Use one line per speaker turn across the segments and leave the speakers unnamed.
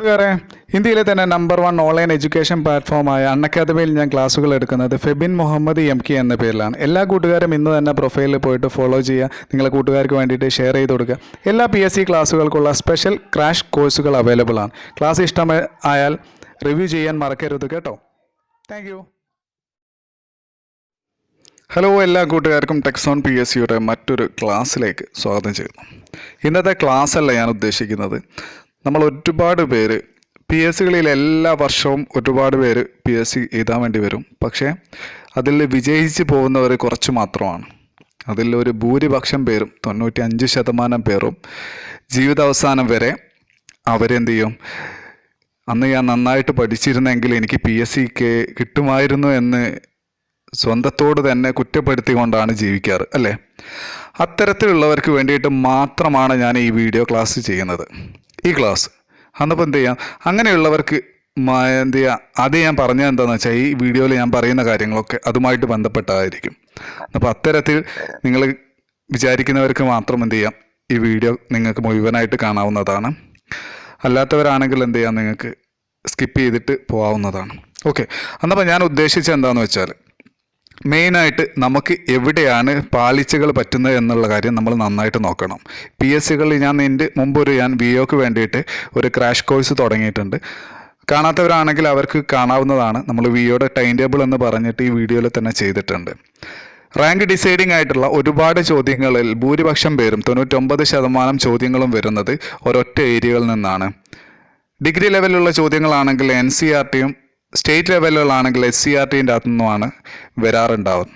കൂട്ടുകാരെ ഇന്ത്യയിലെ തന്നെ നമ്പർ വൺ ഓൺലൈൻ എഡ്യൂക്കേഷൻ പ്ലാറ്റ്ഫോമായ അൺ അക്കാദമിയിൽ ഞാൻ ക്ലാസ്സുകൾ എടുക്കുന്നത് ഫെബിൻ മുഹമ്മദ് എം കെ എന്ന പേരിലാണ്. എല്ലാ കൂട്ടുകാരും ഇന്ന് തന്നെ പ്രൊഫൈലിൽ പോയിട്ട് ഫോളോ ചെയ്യുക നിങ്ങളെ കൂട്ടുകാർക്ക് വേണ്ടിയിട്ട് ഷെയർ ചെയ്ത് കൊടുക്കുക. എല്ലാ പി എസ് സി ക്ലാസ്സുകൾക്കുള്ള സ്പെഷ്യൽ ക്രാഷ് കോഴ്സുകൾ അവൈലബിൾ ആണ്. ക്ലാസ് ഇഷ്ടമായാൽ റിവ്യൂ ചെയ്യാൻ മറക്കരുത് കേട്ടോ. താങ്ക് ഹലോ എല്ലാ കൂട്ടുകാർക്കും ടെക്സോൺ പി എസ് സിയുടെ മറ്റൊരു ക്ലാസ്സിലേക്ക് സ്വാഗതം ചെയ്യുന്നു. ഇന്നത്തെ ക്ലാസ് അല്ല ഞാൻ ഉദ്ദേശിക്കുന്നത്. നമ്മൾ ഒരുപാട് പേര് പി എസ് സികളിൽ എല്ലാ വർഷവും ഒരുപാട് പേര് പി എസ് സി എഴുതാൻ വേണ്ടി വരും. പക്ഷേ അതിൽ വിജയിച്ച് പോകുന്നവർ കുറച്ച് മാത്രമാണ്. അതിൽ ഒരു ഭൂരിപക്ഷം പേരും തൊണ്ണൂറ്റി അഞ്ച് ശതമാനം പേരും ജീവിതാവസാനം വരെ അവരെന്ത് ചെയ്യും? അന്ന് ഞാൻ നന്നായിട്ട് പഠിച്ചിരുന്നെങ്കിൽ എനിക്ക് പി എസ് സിക്ക് കിട്ടുമായിരുന്നു എന്ന് സ്വന്തത്തോട് തന്നെ കുറ്റപ്പെടുത്തിക്കൊണ്ടാണ് ജീവിക്കാറ് അല്ലേ? അത്തരത്തിലുള്ളവർക്ക് വേണ്ടിയിട്ട് മാത്രമാണ് ഞാൻ ഈ വീഡിയോ ക്ലാസ് ചെയ്യുന്നത്. ഈ ക്ലാസ് അന്നപ്പോൾ എന്ത് ചെയ്യാം? അങ്ങനെയുള്ളവർക്ക് എന്ത് ചെയ്യുക അത് ഞാൻ പറഞ്ഞത് എന്താണെന്ന് വെച്ചാൽ ഈ വീഡിയോയിൽ ഞാൻ പറയുന്ന കാര്യങ്ങളൊക്കെ അതുമായിട്ട് ബന്ധപ്പെട്ടതായിരിക്കും അപ്പോൾ അത്തരത്തിൽ നിങ്ങൾ വിചാരിക്കുന്നവർക്ക് മാത്രം എന്ത് ചെയ്യാം? ഈ വീഡിയോ നിങ്ങൾക്ക് മുഴുവനായിട്ട് കാണാവുന്നതാണ്. അല്ലാത്തവരാണെങ്കിൽ എന്ത് ചെയ്യാം? നിങ്ങൾക്ക് സ്കിപ്പ് ചെയ്തിട്ട് പോകാവുന്നതാണ് ഓക്കെ എന്നപ്പോൾ ഞാൻ ഉദ്ദേശിച്ചത് എന്താണെന്ന് വെച്ചാൽ മെയിനായിട്ട് നമുക്ക് എവിടെയാണ് പാളിച്ചകൾ പറ്റുന്നത് എന്നുള്ള കാര്യം നമ്മൾ നന്നായിട്ട് നോക്കണം. പി എസ് സികളിൽ ഞാൻ എന്റെ മുമ്പൊരു ഞാൻ വി ഒക്ക് വേണ്ടിയിട്ട് ഒരു ക്രാഷ് കോഴ്സ് തുടങ്ങിയിട്ടുണ്ട്. കാണാത്തവരാണെങ്കിൽ അവർക്ക് കാണാവുന്നതാണ്. നമ്മൾ വിയോയുടെ ടൈം ടേബിൾ എന്ന് പറഞ്ഞിട്ട് ഈ വീഡിയോയിൽ തന്നെ ചെയ്തിട്ടുണ്ട്. റാങ്ക് ഡിസൈഡിംഗ് ആയിട്ടുള്ള ഒരുപാട് ചോദ്യങ്ങളിൽ ഭൂരിപക്ഷം പേരും തൊണ്ണൂറ്റൊമ്പത് ശതമാനം ചോദ്യങ്ങളും വരുന്നത് ഒരൊറ്റ ഏരിയകളിൽ നിന്നാണ്. ഡിഗ്രി ലെവലിലുള്ള ചോദ്യങ്ങളാണെങ്കിൽ എൻ സി ആർ ടിയും സ്റ്റേറ്റ് ലെവലുകളാണെങ്കിൽ എസ് സി ആർ ടിന്റെ അകത്തു നിന്നുമാണ് വരാറുണ്ടാവും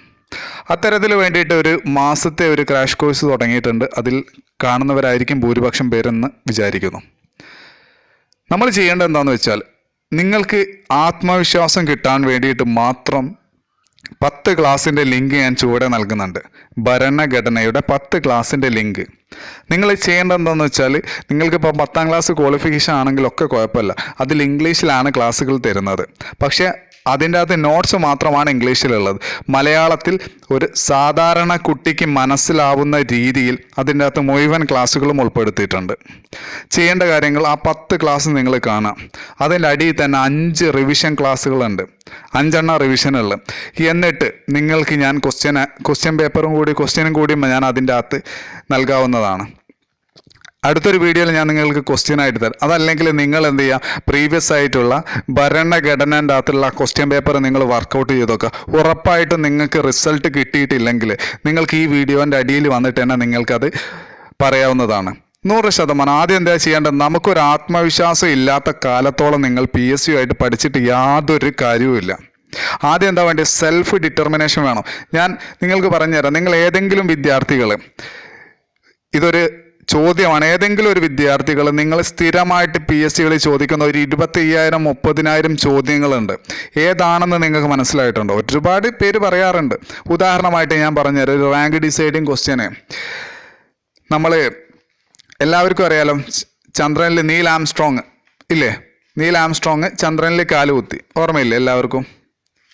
അത്തരത്തിൽ വേണ്ടിയിട്ട് ഒരു മാസത്തെ ഒരു ക്രാഷ് കോഴ്സ് തുടങ്ങിയിട്ടുണ്ട്. അതിൽ കാണുന്നവരായിരിക്കും ഭൂരിപക്ഷം പേരെന്ന് വിചാരിക്കുന്നു. നമ്മൾ ചെയ്യേണ്ടത് എന്താണെന്ന് വെച്ചാൽ നിങ്ങൾക്ക് ആത്മവിശ്വാസം കിട്ടാൻ വേണ്ടിയിട്ട് മാത്രം പത്ത് ക്ലാസ്സിന്റെ ലിങ്ക് ഞാൻ ചുവടെ നൽകുന്നുണ്ട്. ഭരണഘടനയുടെ പത്ത് ക്ലാസ്സിന്റെ ലിങ്ക്. നിങ്ങൾ ചെയ്യേണ്ടത് എന്താണെന്ന് വെച്ചാൽ നിങ്ങൾക്കിപ്പോൾ പത്താം ക്ലാസ് ക്വാളിഫിക്കേഷൻ ആണെങ്കിലൊക്കെ കുഴപ്പമില്ല. അതിൽ ഇംഗ്ലീഷിലാണ് ക്ലാസ്സുകൾ തരുന്നത്. പക്ഷേ അതിന്റെ അകത്ത് നോട്ട്സ് മാത്രമാണ് ഇംഗ്ലീഷിലുള്ളത്. മലയാളത്തിൽ ഒരു സാധാരണ കുട്ടിക്ക് മനസ്സിലാവുന്ന രീതിയിൽ അതിന്റെ അകത്ത് മുഴുവൻ ക്ലാസ്സുകളും ഉൾപ്പെടുത്തിയിട്ടുണ്ട്. ചെയ്യേണ്ട കാര്യങ്ങൾ ആ പത്ത് ക്ലാസ് നിങ്ങൾ കാണാം. അതിന്റെ അടിയിൽ തന്നെ അഞ്ച് റിവിഷൻ ക്ലാസ്സുകളുണ്ട് അഞ്ചെണ്ണം റിവിഷനുള്ള എന്നിട്ട് നിങ്ങൾക്ക് ഞാൻ ക്വസ്റ്റ്യൻ ക്വസ്റ്റ്യൻ പേപ്പറും കൂടി ക്വസ്റ്റ്യനും കൂടി ഞാൻ അതിന്റെ അകത്ത് നൽകാവുന്നതാണ്. അടുത്തൊരു വീഡിയോയിൽ ഞാൻ നിങ്ങൾക്ക് ക്വസ്റ്റ്യൻ ആയിട്ട് തരാം. അതല്ലെങ്കിൽ നിങ്ങൾ എന്ത് ചെയ്യുക പ്രീവിയസ് ആയിട്ടുള്ള ഭരണഘടനന്റെ അകത്തുള്ള ക്വസ്റ്റ്യൻ പേപ്പർ നിങ്ങൾ വർക്കൗട്ട് ചെയ്ത് നോക്കുക ഉറപ്പായിട്ടും നിങ്ങൾക്ക് റിസൾട്ട് കിട്ടിയിട്ടില്ലെങ്കിൽ നിങ്ങൾക്ക് ഈ വീഡിയോന്റെ അടിയിൽ വന്നിട്ട് തന്നെ നിങ്ങൾക്കത് പറയാവുന്നതാണ്. നൂറ് ശതമാനം. ആദ്യം എന്താ ചെയ്യേണ്ടത്? നമുക്കൊരു ആത്മവിശ്വാസം ഇല്ലാത്ത കാലത്തോളം നിങ്ങൾ പി എസ് ആയിട്ട് പഠിച്ചിട്ട് യാതൊരു കാര്യവുമില്ല ആദ്യം എന്താ വേണ്ടത്? സെൽഫ് ഡിറ്റർമിനേഷൻ വേണം. ഞാൻ നിങ്ങൾക്ക് പറഞ്ഞുതരാം. നിങ്ങൾ ഏതെങ്കിലും വിദ്യാർത്ഥികൾ ഇതൊരു ചോദ്യമാണ്. ഏതെങ്കിലും ഒരു വിദ്യാർത്ഥികൾ നിങ്ങൾ സ്ഥിരമായിട്ട് പി എസ് സികളിൽ ചോദിക്കുന്ന ഒരു ഇരുപത്തി അയ്യായിരം മുപ്പതിനായിരം ചോദ്യങ്ങളുണ്ട്. ഏതാണെന്ന് നിങ്ങൾക്ക് മനസ്സിലായിട്ടുണ്ടോ? ഒരുപാട് പേര് പറയാറുണ്ട്. ഉദാഹരണമായിട്ട് ഞാൻ പറഞ്ഞുതരാം. ഒരു റാങ്ക് ഡിസൈഡിങ് ക്വസ്റ്റ്യന് നമ്മൾ എല്ലാവർക്കും അറിയാലോ ചന്ദ്രനിൽ നീൽ ആംസ്ട്രോങ് ഇല്ലേ? നീൽ ആംസ്ട്രോങ് ചന്ദ്രനിൽ കാലുകുത്തി ഓർമ്മയില്ലേ എല്ലാവർക്കും?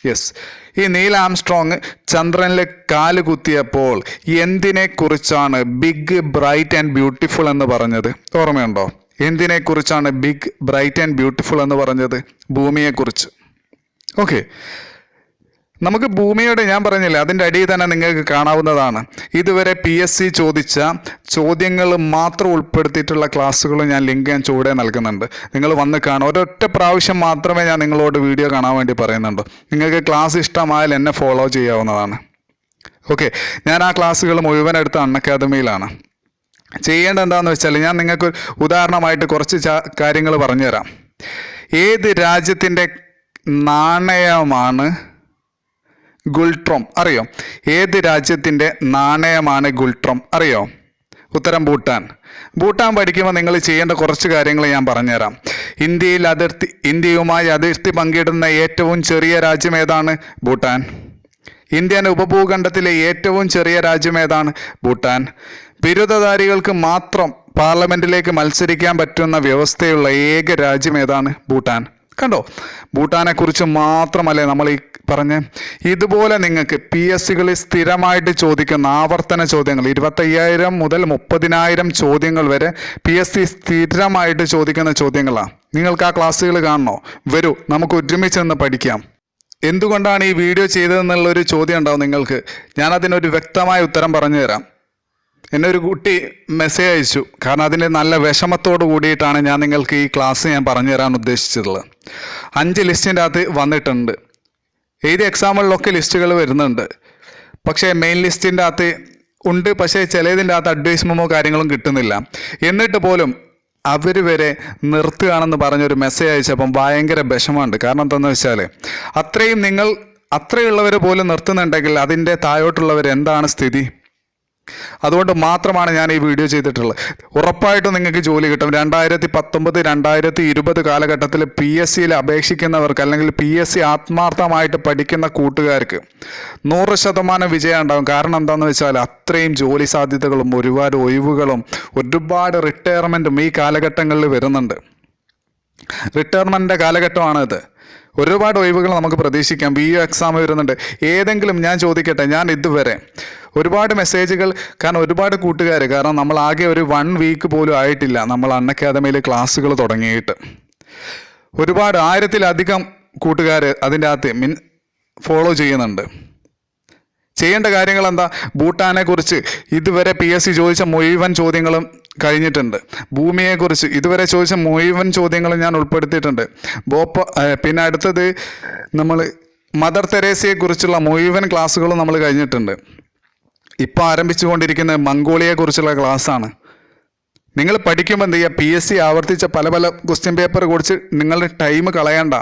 യെസ് ഈ നീൽ ആംസ്ട്രോങ് ചന്ദ്രനിൽ കാൽ കുത്തിയപ്പോൾ എന്തിനെ കുറിച്ചാണ് ബിഗ് ബ്രൈറ്റ് ആൻഡ് ബ്യൂട്ടിഫുൾ എന്ന് പറഞ്ഞത്? ഓർമ്മയുണ്ടോ? എന്തിനെക്കുറിച്ചാണ് ബിഗ് ബ്രൈറ്റ് ആൻഡ് ബ്യൂട്ടിഫുൾ എന്ന് പറഞ്ഞത്? ഭൂമിയെക്കുറിച്ച്. ഓക്കെ നമുക്ക് ഭൂമിയുടെ ഞാൻ പറഞ്ഞില്ലേ അതിന്റെ അടിയിൽ തന്നെ നിങ്ങൾക്ക് കാണാവുന്നതാണ്. ഇതുവരെ പി എസ് സി ചോദിച്ച ചോദ്യങ്ങൾ മാത്രം ഉൾപ്പെടുത്തിയിട്ടുള്ള ക്ലാസ്സുകൾ ഞാൻ ലിങ്ക് ഞാൻ ചൂടെ നൽകുന്നുണ്ട്. നിങ്ങൾ വന്ന് കാണും ഒരൊറ്റ പ്രാവശ്യം മാത്രമേ ഞാൻ നിങ്ങളോട് വീഡിയോ കാണാൻ വേണ്ടി പറയുന്നുണ്ട് നിങ്ങൾക്ക് ക്ലാസ് ഇഷ്ടമായാൽ എന്നെ ഫോളോ ചെയ്യാവുന്നതാണ്. ഓക്കെ ഞാൻ ആ ക്ലാസ്സുകൾ മുഴുവൻ എടുത്ത അക്കാദമിയിലാണ് ചെയ്യേണ്ടത് എന്താണെന്ന് വെച്ചാൽ ഞാൻ നിങ്ങൾക്ക് ഉദാഹരണമായിട്ട് കുറച്ച് കാര്യങ്ങൾ പറഞ്ഞുതരാം. ഏത് രാജ്യത്തിന്റെ നാണയമാണ് ഗുൾട്രോം അറിയോ? ഏത് രാജ്യത്തിന്റെ നാണയമാണ് ഗുൾട്രോം അറിയോ? ഉത്തരം ഭൂട്ടാൻ. ഭൂട്ടാൻ പഠിക്കുമ്പോൾ നിങ്ങൾ ചെയ്യേണ്ട കുറച്ച് കാര്യങ്ങൾ ഞാൻ പറഞ്ഞുതരാം. ഇന്ത്യയിൽ അതിർത്തി ഇന്ത്യയുമായി അതിർത്തി പങ്കിടുന്ന ഏറ്റവും ചെറിയ രാജ്യം ഏതാണ്? ഭൂട്ടാൻ. ഇന്ത്യൻ ഉപഭൂഖണ്ഡത്തിലെ ഏറ്റവും ചെറിയ രാജ്യം ഏതാണ്? ഭൂട്ടാൻ. ബിരുദധാരികൾക്ക് മാത്രം പാർലമെന്റിലേക്ക് മത്സരിക്കാൻ പറ്റുന്ന വ്യവസ്ഥയുള്ള ഏക രാജ്യം ഏതാണ്? ഭൂട്ടാൻ. കണ്ടോ? ഭൂട്ടാനെ കുറിച്ച് മാത്രമല്ലേ നമ്മൾ ഈ പറഞ്ഞ്? ഇതുപോലെ നിങ്ങൾക്ക് പി എസ് സികളിൽ സ്ഥിരമായിട്ട് ചോദിക്കുന്ന ആവർത്തന ചോദ്യങ്ങൾ ഇരുപത്തയ്യായിരം മുതൽ മുപ്പതിനായിരം ചോദ്യങ്ങൾ വരെ പി എസ് സി സ്ഥിരമായിട്ട് ചോദിക്കുന്ന ചോദ്യങ്ങളാണ് നിങ്ങൾക്ക് ആ ക്ലാസ്സുകൾ കാണണോ? വരൂ നമുക്ക് ഒരുമിച്ച് നിന്ന് പഠിക്കാം. എന്തുകൊണ്ടാണ് ഈ വീഡിയോ ചെയ്തതെന്നുള്ളൊരു ചോദ്യം ഉണ്ടാവും നിങ്ങൾക്ക്. ഞാൻ അതിനൊരു വ്യക്തമായ ഉത്തരം പറഞ്ഞു തരാം എന്നെ ഒരു കുട്ടി മെസ്സേജ് അയച്ചു. കാരണം അതിന്റെ നല്ല വിഷമത്തോട് കൂടിയിട്ടാണ് ഞാൻ നിങ്ങൾക്ക് ഈ ക്ലാസ് ഞാൻ പറഞ്ഞു തരാൻ ഉദ്ദേശിച്ചിട്ടുള്ളത്. അഞ്ച് ലിസ്റ്റിന്റെ അകത്ത് വന്നിട്ടുണ്ട്. ഏത് എക്സാമുകളിലൊക്കെ ലിസ്റ്റുകൾ വരുന്നുണ്ട്. പക്ഷേ മെയിൻ ലിസ്റ്റിന്റെ അകത്ത് ഉണ്ട്. പക്ഷേ ചിലതിന്റെ അകത്ത് അഡ്വൈസ്മോ കാര്യങ്ങളും കിട്ടുന്നില്ല. എന്നിട്ട് പോലും അവർ വരെ നിർത്തുകയാണെന്ന് പറഞ്ഞൊരു മെസ്സേജ് അയച്ചപ്പം ഭയങ്കര വിഷമമുണ്ട്. കാരണം എന്താണെന്ന് വെച്ചാൽ അത്രയും നിങ്ങൾ അത്രയുള്ളവർ പോലും നിർത്തുന്നുണ്ടെങ്കിൽ അതിന്റെ താഴോട്ടുള്ളവർ എന്താണ് സ്ഥിതി? അതുകൊണ്ട് മാത്രമാണ് ഞാൻ ഈ വീഡിയോ ചെയ്തിട്ടുള്ളത്. ഉറപ്പായിട്ടും നിങ്ങൾക്ക് ജോലി കിട്ടും. രണ്ടായിരത്തി പത്തൊമ്പത് രണ്ടായിരത്തി ഇരുപത് കാലഘട്ടത്തിൽ പി എസ് സിയിൽ അപേക്ഷിക്കുന്നവർക്ക് അല്ലെങ്കിൽ പി എസ് സി ആത്മാർത്ഥമായിട്ട് പഠിക്കുന്ന കൂട്ടുകാർക്ക് നൂറ് ശതമാനം വിജയം ഉണ്ടാകും. കാരണം എന്താണെന്ന് വെച്ചാൽ അത്രയും ജോലി സാധ്യതകളും ഒരുപാട് ഒഴിവുകളും ഒരുപാട് റിട്ടയർമെന്റും ഈ കാലഘട്ടങ്ങളിൽ വരുന്നുണ്ട്. റിട്ടയർമെന്റിന്റെ കാലഘട്ടമാണ് ഇത് ഒരുപാട് ഒഴിവുകൾ നമുക്ക് പ്രതീക്ഷിക്കാം. ബി യു എക്സാം വരുന്നുണ്ട്. ഏതെങ്കിലും ഞാൻ ചോദിക്കട്ടെ ഞാൻ ഇതുവരെ ഒരുപാട് മെസ്സേജുകൾ കാരണം ഒരുപാട് കൂട്ടുകാർ കാരണം നമ്മൾ ആകെ ഒരു വൺ വീക്ക് പോലും ആയിട്ടില്ല. നമ്മൾ അൺ അക്കാദമിയിൽ ക്ലാസ്സുകൾ തുടങ്ങിയിട്ട്. ഒരുപാട് ആയിരത്തിലധികം കൂട്ടുകാർ അതിന്റെ അകത്ത് മിൻ ഫോളോ ചെയ്യുന്നുണ്ട്. ചെയ്യേണ്ട കാര്യങ്ങൾ എന്താ? ഭൂട്ടാനെ കുറിച്ച് ഇതുവരെ പി എസ് സി ചോദിച്ച മുഴുവൻ ചോദ്യങ്ങളും കഴിഞ്ഞിട്ടുണ്ട്. ഭൂമിയെക്കുറിച്ച് ഇതുവരെ ചോദിച്ച മുഴുവൻ ചോദ്യങ്ങളും ഞാൻ ഉൾപ്പെടുത്തിയിട്ടുണ്ട്. ബോപ്പ പിന്നെ അടുത്തത് നമ്മൾ മദർ തെരേസയെക്കുറിച്ചുള്ള മുഴുവൻ ക്ലാസ്സുകളും നമ്മൾ കഴിഞ്ഞിട്ടുണ്ട്. ഇപ്പോൾ ആരംഭിച്ചുകൊണ്ടിരിക്കുന്ന മംഗോളിയെക്കുറിച്ചുള്ള ക്ലാസ്സാണ്. നിങ്ങൾ പഠിക്കുമ്പോൾ എന്ത് ചെയ്യുക പി എസ് സി ആവർത്തിച്ച പല പല ക്വസ്റ്റ്യൻ പേപ്പർ കുറിച്ച് നിങ്ങളുടെ ടൈം കളയണ്ട.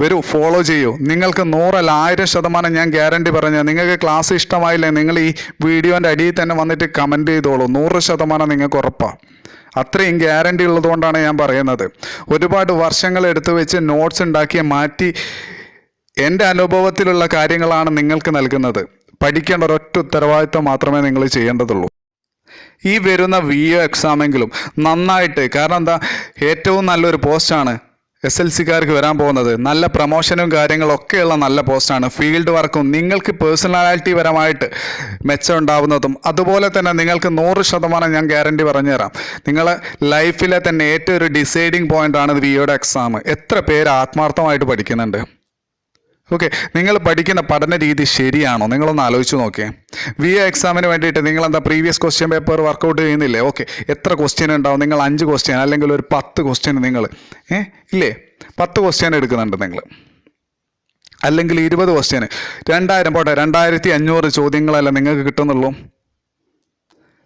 വരൂ ഫോളോ ചെയ്യൂ. നിങ്ങൾക്ക് നൂറല്ല ആയിരം ശതമാനം ഞാൻ ഗ്യാരണ്ടി പറഞ്ഞു നിങ്ങൾക്ക് ക്ലാസ് ഇഷ്ടമായില്ലേ? നിങ്ങൾ ഈ വീഡിയോന്റെ അടിയിൽ തന്നെ വന്നിട്ട് കമന്റ് ചെയ്തോളൂ. നൂറ് ശതമാനം നിങ്ങൾക്ക് ഉറപ്പാണ് അത്രയും ഗ്യാരണ്ടി ഉള്ളതുകൊണ്ടാണ് ഞാൻ പറയുന്നത്. ഒരുപാട് വർഷങ്ങൾ എടുത്തു വെച്ച് നോട്ട്സ് ഉണ്ടാക്കി മാറ്റി എന്റെ അനുഭവത്തിലുള്ള കാര്യങ്ങളാണ് നിങ്ങൾക്ക് നൽകുന്നത്. പഠിക്കേണ്ട ഒരൊറ്റ ഉത്തരവാദിത്തം മാത്രമേ നിങ്ങൾ ചെയ്യേണ്ടതുള്ളൂ. ഈ വരുന്ന വി ഒ എക്സാമെങ്കിലും നന്നായിട്ട്. കാരണം എന്താ? ഏറ്റവും നല്ലൊരു പോസ്റ്റാണ് എസ് എൽ സിക്കാർക്ക് വരാൻ പോകുന്നത്. നല്ല പ്രൊമോഷനും കാര്യങ്ങളൊക്കെയുള്ള നല്ല പോസ്റ്റാണ് ഫീൽഡ് വർക്കും നിങ്ങൾക്ക് പേഴ്സണാലിറ്റി പരമായിട്ട് മെച്ചം ഉണ്ടാവുന്നതും അതുപോലെ തന്നെ നിങ്ങൾക്ക് നൂറ് ശതമാനം ഞാൻ ഗ്യാരണ്ടി പറഞ്ഞുതരാം. നിങ്ങളെ ലൈഫിലെ തന്നെ ഏറ്റവും ഒരു ഡിസൈഡിങ് പോയിന്റാണ് വി ഒയുടെ എക്സാം എത്ര പേര് ആത്മാർത്ഥമായിട്ട് പഠിക്കുന്നുണ്ട്? ഓക്കെ നിങ്ങൾ പഠിക്കുന്ന പഠന രീതി ശരിയാണോ? നിങ്ങളൊന്ന് ആലോചിച്ച് നോക്കിയേ. വി എ എക്സാമിന് വേണ്ടിയിട്ട് നിങ്ങൾ എന്താ പ്രീവിയസ് ക്വസ്റ്റ്യൻ പേപ്പർ വർക്കൗട്ട് ചെയ്യുന്നില്ലേ? ഓക്കെ എത്ര ക്വസ്റ്റ്യൻ ഉണ്ടാവും? നിങ്ങൾ അഞ്ച് ക്വസ്റ്റ്യൻ അല്ലെങ്കിൽ ഒരു പത്ത് ക്വസ്റ്റ്യൻ നിങ്ങൾ ഏ ഇല്ലേ? പത്ത് ക്വസ്റ്റ്യൻ എടുക്കുന്നുണ്ട് നിങ്ങൾ. അല്ലെങ്കിൽ ഇരുപത് ക്വസ്റ്റ്യൻ രണ്ടായിരം പോട്ടെ രണ്ടായിരത്തി അഞ്ഞൂറ് ചോദ്യങ്ങളല്ല നിങ്ങൾക്ക് കിട്ടുന്നുള്ളൂ.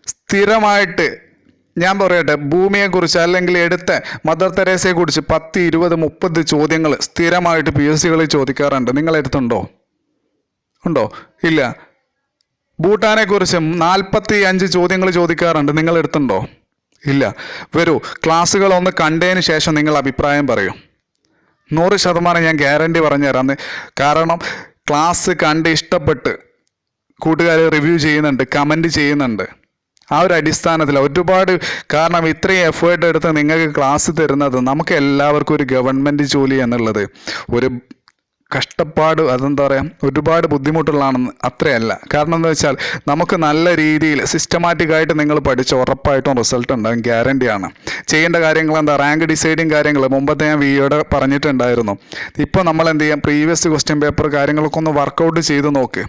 സ്ഥിരമായിട്ട് ഞാൻ പറയട്ടെ ഭൂമിയെക്കുറിച്ച് അല്ലെങ്കിൽ എടുത്ത മദർ തെരേസയെക്കുറിച്ച് പത്ത് ഇരുപത് മുപ്പത് ചോദ്യങ്ങൾ സ്ഥിരമായിട്ട് പി എസ് സികളിൽ ചോദിക്കാറുണ്ട്. നിങ്ങൾ എടുത്തുണ്ടോ? ഉണ്ടോ? ഇല്ല. ഭൂട്ടാനെക്കുറിച്ചും നാൽപ്പത്തി അഞ്ച് ചോദ്യങ്ങൾ ചോദിക്കാറുണ്ട്. നിങ്ങൾ എടുത്തുണ്ടോ? ഇല്ല. വരൂ ക്ലാസ്സുകൾ ഒന്ന് കണ്ടതിന് ശേഷം നിങ്ങൾ അഭിപ്രായം പറയൂ. നൂറ് ശതമാനം ഞാൻ ഗ്യാരണ്ടി പറഞ്ഞു തരാം കാരണം ക്ലാസ് കണ്ട് ഇഷ്ടപ്പെട്ട് കൂട്ടുകാർ റിവ്യൂ ചെയ്യുന്നുണ്ട് കമന്റ് ചെയ്യുന്നുണ്ട്. ആ ഒരു അടിസ്ഥാനത്തിൽ ഒരുപാട് കാരണം ഇത്രയും എഫേർട്ട് എടുത്ത് നിങ്ങൾക്ക് ക്ലാസ് തരുന്നത് നമുക്ക് എല്ലാവർക്കും ഒരു ഗവൺമെന്റ് ജോലി എന്നുള്ളത് ഒരു കഷ്ടപ്പാട് അതെന്താ പറയുക ഒരുപാട് ബുദ്ധിമുട്ടുള്ളതാണെന്ന് അത്രയല്ല. കാരണം എന്താ വെച്ചാൽ നമുക്ക് നല്ല രീതിയിൽ സിസ്റ്റമാറ്റിക്കായിട്ട് നിങ്ങൾ പഠിച്ച് ഉറപ്പായിട്ടും റിസൾട്ട് ഉണ്ടാകും ഗ്യാരണ്ടിയാണ് ചെയ്യേണ്ട കാര്യങ്ങൾ എന്താ റാങ്ക് ഡിസൈഡിങ് കാര്യങ്ങൾ. മുമ്പത്തെ ഞാൻ വിയോടെ പറഞ്ഞിട്ടുണ്ടായിരുന്നു. ഇപ്പോൾ നമ്മൾ എന്ത് ചെയ്യാം പ്രീവിയസ് ക്വസ്റ്റ്യൻ പേപ്പർ കാര്യങ്ങളൊക്കെ ഒന്ന് വർക്കൗട്ട് ചെയ്ത് നോക്ക്.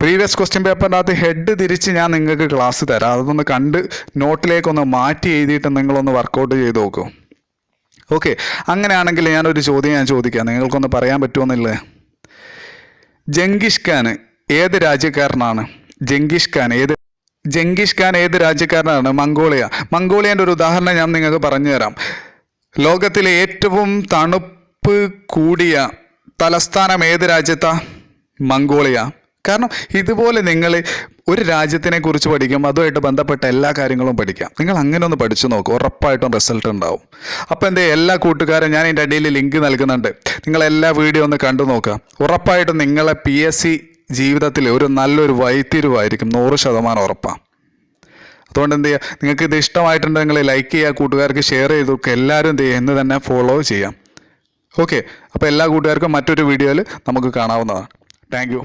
പ്രീവിയസ് ക്വസ്റ്റ്യൻ പേപ്പറിന്റെ അകത്ത് ഹെഡ് തിരിച്ച് ഞാൻ നിങ്ങൾക്ക് ക്ലാസ് തരാം. അതൊന്ന് കണ്ട് നോട്ടിലേക്കൊന്ന് മാറ്റി എഴുതിയിട്ട് നിങ്ങളൊന്ന് വർക്കൗട്ട് ചെയ്ത് നോക്കൂ. ഓക്കെ അങ്ങനെയാണെങ്കിൽ ഞാനൊരു ചോദ്യം ഞാൻ ചോദിക്കാം. നിങ്ങൾക്കൊന്ന് പറയാൻ പറ്റുമെന്നില്ലേ ജംഗിഷ് ഖാൻ ഏത് രാജ്യക്കാരനാണ്? ജംഗിഷ് ഖാൻ ഏത് ജംഗിഷ് ഖാൻ ഏത് രാജ്യക്കാരനാണ്? മംഗോളിയ. മംഗോളിയന്റെ ഒരു ഉദാഹരണം ഞാൻ നിങ്ങൾക്ക് പറഞ്ഞു തരാം. ലോകത്തിലെ ഏറ്റവും തണുപ്പ് കൂടിയ തലസ്ഥാനം ഏത് രാജ്യത്താ? മംഗോളിയ. കാരണം ഇതുപോലെ നിങ്ങൾ ഒരു രാജ്യത്തിനെ കുറിച്ച് പഠിക്കും അതുമായിട്ട് ബന്ധപ്പെട്ട എല്ലാ കാര്യങ്ങളും പഠിക്കാം. നിങ്ങൾ അങ്ങനെ ഒന്ന് പഠിച്ചു നോക്കും ഉറപ്പായിട്ടും റിസൾട്ട് ഉണ്ടാവും. അപ്പോൾ എന്റെ എല്ലാ കൂട്ടുകാരും ഞാൻ എന്റെ അടിയിൽ ലിങ്ക് നൽകുന്നുണ്ട്. നിങ്ങൾ എല്ലാ വീഡിയോ ഒന്ന് കണ്ടു നോക്കുക ഉറപ്പായിട്ടും നിങ്ങളെ പി എസ് സി ജീവിതത്തിൽ ഒരു നല്ലൊരു വൈത്തിരിവായിരിക്കും നൂറ് ശതമാനം ഉറപ്പാണ് അതുകൊണ്ട് എന്ത് ചെയ്യുക നിങ്ങൾക്ക് ഇത് ഇഷ്ടമായിട്ടുണ്ടെങ്കിൽ ലൈക്ക് ചെയ്യുക കൂട്ടുകാർക്ക് ഷെയർ ചെയ്തു എല്ലാവരും എന്ത് ചെയ്യുക എന്ന് തന്നെ ഫോളോ ചെയ്യാം. ഓക്കെ അപ്പോൾ എല്ലാ കൂട്ടുകാർക്കും മറ്റൊരു വീഡിയോയിൽ നമുക്ക് കാണാവുന്നതാണ്. താങ്ക്